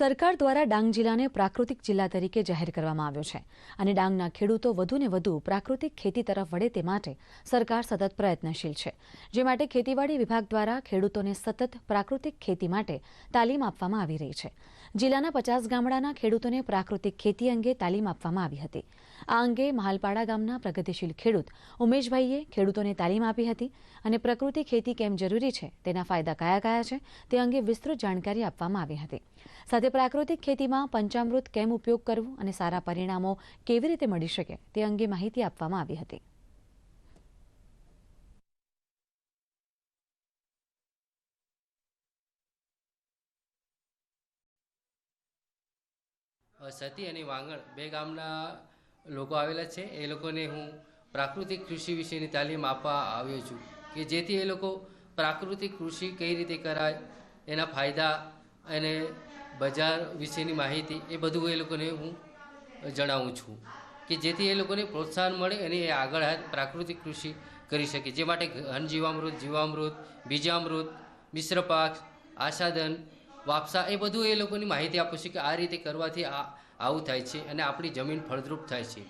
સરકાર દ્વારા ડાંગ જિલ્લાને પ્રાકૃતિક જિલ્લા તરીકે જાહેર કરવામાં આવ્યો છે અને ડાંગના ખેડૂતો વધુને વધુ પ્રાકૃતિક ખેતી તરફ વળે તે માટે સરકાર સતત પ્રયત્નશીલ છે, જે માટે ખેતીવાડી વિભાગ દ્વારા ખેડૂતોને સતત પ્રાકૃતિક ખેતી માટે તાલીમ આપવામાં આવી રહી છે. જિલ્લાના પચાસ ગામડાના ખેડૂતોને પ્રાકૃતિક ખેતી અંગે તાલીમ આપવામાં આવી હતી. આ અંગે મહાલપાડા ગામના પ્રગતિશીલ ખેડૂત ઉમેશભાઈએ ખેડૂતોને તાલીમ આપી હતી અને પ્રકૃતિ ખેતી કેમ જરૂરી છે, તેના ફાયદા કયા કયા છે, તે અંગે વિસ્તૃત જાણકારી આપવામાં આવી હતી. સાથે પ્રાકૃતિક ખેતીમાં પંચામૃત કેમ ઉપયોગ કરવું અને સારા પરિણામો કેવી રીતે મળી શકે તે અંગે માહિતી આપવામાં આવી હતી. સતી અને વાંગણ બે ગામના લોકો આવેલા છે. એ લોકોને હું પ્રાકૃતિક કૃષિ વિશેની તાલીમ આપવા આવ્યો છું કે જેથી એ લોકો પ્રાકૃતિક કૃષિ કઈ રીતે કરાય, એના ફાયદા અને બજાર વિશેની માહિતી એ બધું એ લોકોને હું જણાવું છું કે જેથી એ લોકોને પ્રોત્સાહન મળે અને એ આગળ પ્રાકૃતિક કૃષિ કરી શકે, જે માટે ઘન જીવામૃત જીવામૃત, બીજામૃત, મિશ્ર પાક આશાદન વાપસા એ બધું એ લોકોની માહિતી આપું છું કે આ રીતે કરવાથી આ, આવું થાય છે અને આપણી જમીન ફળદ્રુપ થાય છે.